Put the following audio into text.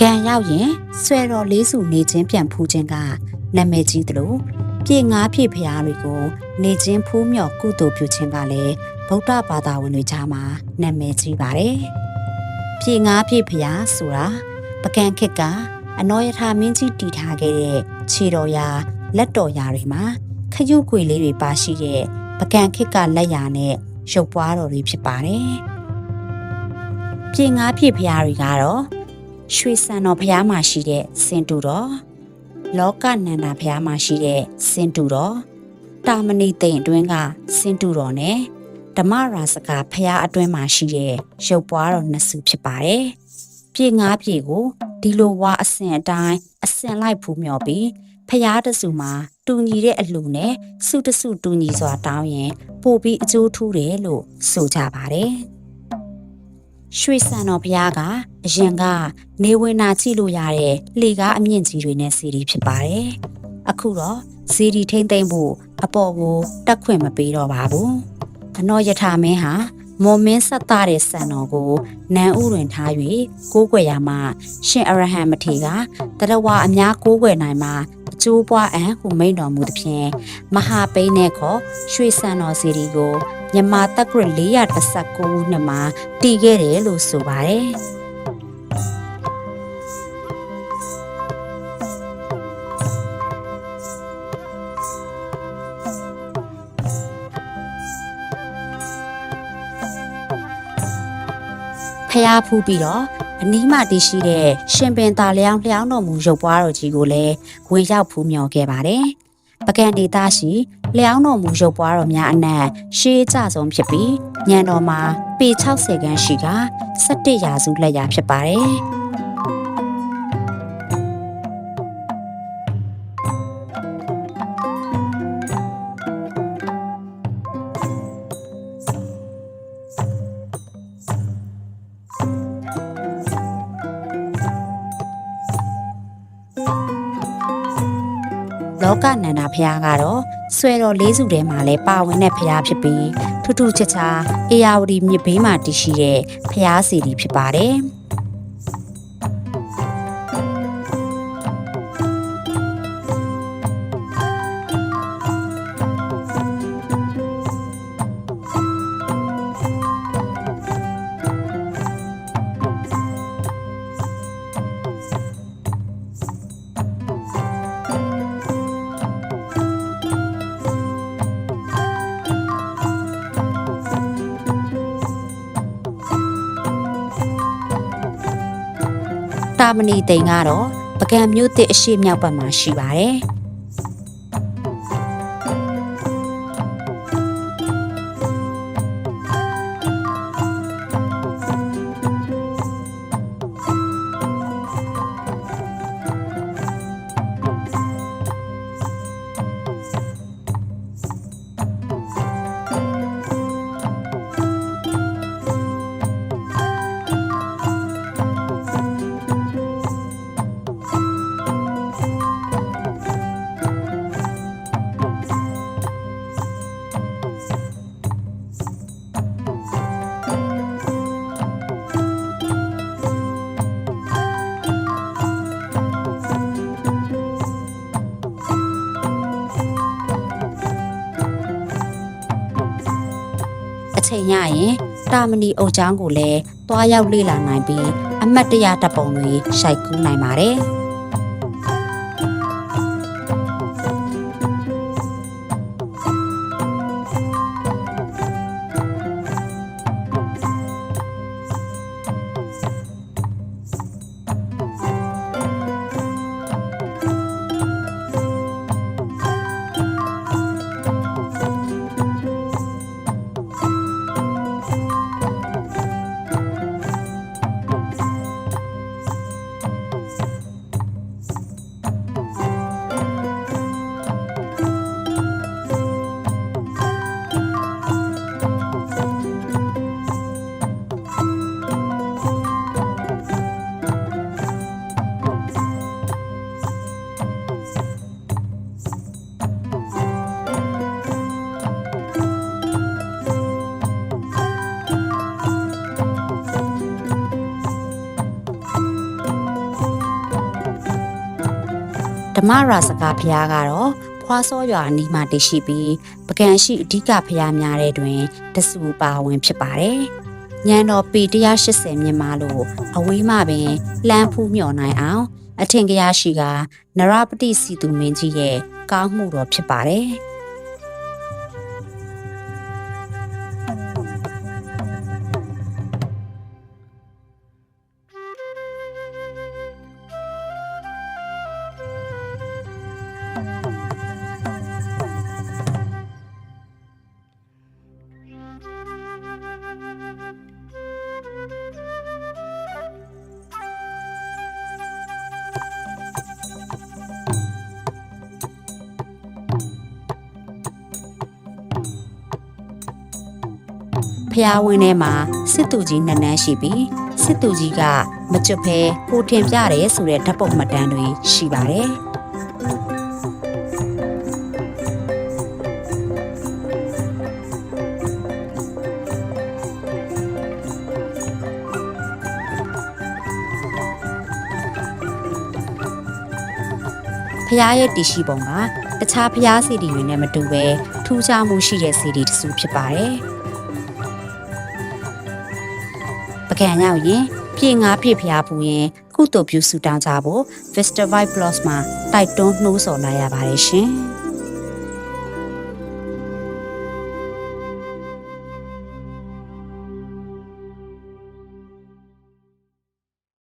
ကံရောက်ရင်ဆွဲတော်လေးစုနေချင်းပြန်ဖူးခြင်းကနာမည်ကြီးသလိုပြေငါးပြေဖရားတွေကိုနေချင်းဖူးမြော်ကုသိုလ်ပြုခြင်းကလည်းဗုဒ္ဓဘာသာဝင်တွေကြားမှာနာမည်ကြီးပါတယ်။ပြေငါးပြေဖရားဆိုတာပကံခေတ်ကအနောယထာမင်းကြီးတည်ထားခဲ့တဲ့ခြေတော်ရာလက်တော်ရာတွေမှာခရုကွေလေးတွေပါရှိတဲ့ပကံခေတ်ကလက်ရာနဲ့ရုပ်ပွားတော်တွေဖြစ်ပါတယ်။ပြေငါးပြေဖရားတွေကတော့ ရွှေစံတော်ဖရားမှာရှိတဲ့စင်တူတော်လောကနန္ဒာဖရားမှာရှိတဲ့စင်တူတော်တာမဏိသိမ်အတွင်းကစင်တူတော်နဲ့ဓမ္မရာစကဖရားအတွင်းမှာရှိတဲ့ရုပ်ပွားတော်နှစ်စုဖြစ်ပါတယ်။ပြေငါးပြေကိုဒီလိုဝါအစင်အတိုင်းအစင်လိုက်ဖူးမြော်ပြီးဖရားတစုမှာတူညီတဲ့အလှနဲ့စုတစုတူညီစွာတောင်းရင်ပို့ပြီးအကျိုးထူးတယ်လို့ဆိုကြပါတယ်။ ရွှေစံတော်ဘုရားကအရင်ကနေဝင်နာကြည့်လို့ရတဲ့လှေကားအမြင့်ကြီးတွေနဲ့စီဒီဖြစ်ပါတယ်။အခုတော့စီဒီထိမ့်သိမ့်ဖို့အပေါ်ကိုတက်ခွင့်မပေးတော့ပါဘူး။အနောယထာမင်းဟာ မော်မင်းဆက်သားတဲ့စံတော်ကိုနန်းဥတွင်ထား၍ကိုးကွယ်ရမှာရှင်အရဟံမထေရကတရဝအများကိုးကွယ်နိုင်မှာအကျိုးပွားအံဟုမိန်တော်မူသည်ဖြင့်မဟာပိန်းနဲ့ခေါ်ရွှေစံတော်စီဒီကိုမြန်မာတက်ဂရ419ခုနှစ်မှာတည်ခဲ့တယ်လို့ဆိုပါတယ်။ ဖျားဖူးပြီးတော့အနီးမှတည်ရှိတဲ့ရှင်ပင်သားလျောင်းလျောင်းတော်မူရုပ်ပွားတော်ကြီးကိုလည်းဝင်ရောက်ဖူးမြော်ခဲ့ပါတယ်။ပကံဒေသရှိလျောင်းတော်မူရုပ်ပွားတော်များအနက်ရှေးကြဆုံးဖြစ်ပြီးညံတော်မှာပေ60ခန်းရှိက17ရာစုလက်ရာဖြစ်ပါတယ်။ လောကနန္ဒာဖရားကတော့ဆွဲတော်လေးစုထဲမှာလဲပါဝင်တဲ့ဖရားဖြစ်ပြီးထူးထူးခြားခြားအေယာဝတီမြစ်ဘေးမှာတည်ရှိတဲ့ဖရားစီတီဖြစ်ပါတယ်။ မဏီတိန်ကတော့ပကံမျိုးတစ်အရှိမြောက်ဘက်မှာရှိပါတယ်။ ချိန်ရရင်တာမဏီအုပ်ချောင်းကိုလည်းတွားရောက်လေ့လာနိုင်ပြီးအမတ်တရတပ်ပုံတွေရှိုက်ကူးနိုင်ပါတယ်။ ဓမ္မရာစကဘုရားကတော့ဖွာစောရွာအနီးမှာတည်ရှိပြီးပကံရှိအဓိကဘုရားများတဲ့တွင်တဆူပါဝင်ဖြစ်ပါတယ်။ညံတော်ပေ180မြင်မာလို့အဝေးမှပင်လှမ်းဖူးမြော်နိုင်အောင် အထင်ကရရှိကနရပတိစီသူမင်းကြီးရဲ့ကောင်းမှုတော်ဖြစ်ပါတယ်။ ဖျားဝင်းထဲမှာစစ်သူကြီးနှစ်နန်းရှိပြီးစစ်သူကြီးကမကျွတ်ဖဲကိုထင်ပြတယ်ဆိုတဲ့ဓာတ်ပုံမှတ်တမ်းတွေရှိပါတယ်။ဖျားရဲ့တည်ရှိပုံကတခြားဖျားစီတီတွေနဲ့မတူပဲထူးခြားမှုရှိတဲ့စီတီတစ်စုဖြစ်ပါတယ်။ ကံရောက်ရင်ပြေငါးပြေဖျားပူရင်ကုသိုလ်ပြုဆူတောင်းကြဖို့ Vista Vibe Plus မှာတိုက်တွန်းနှိုးဆော်လိုက်ရပါတယ်ရှင်။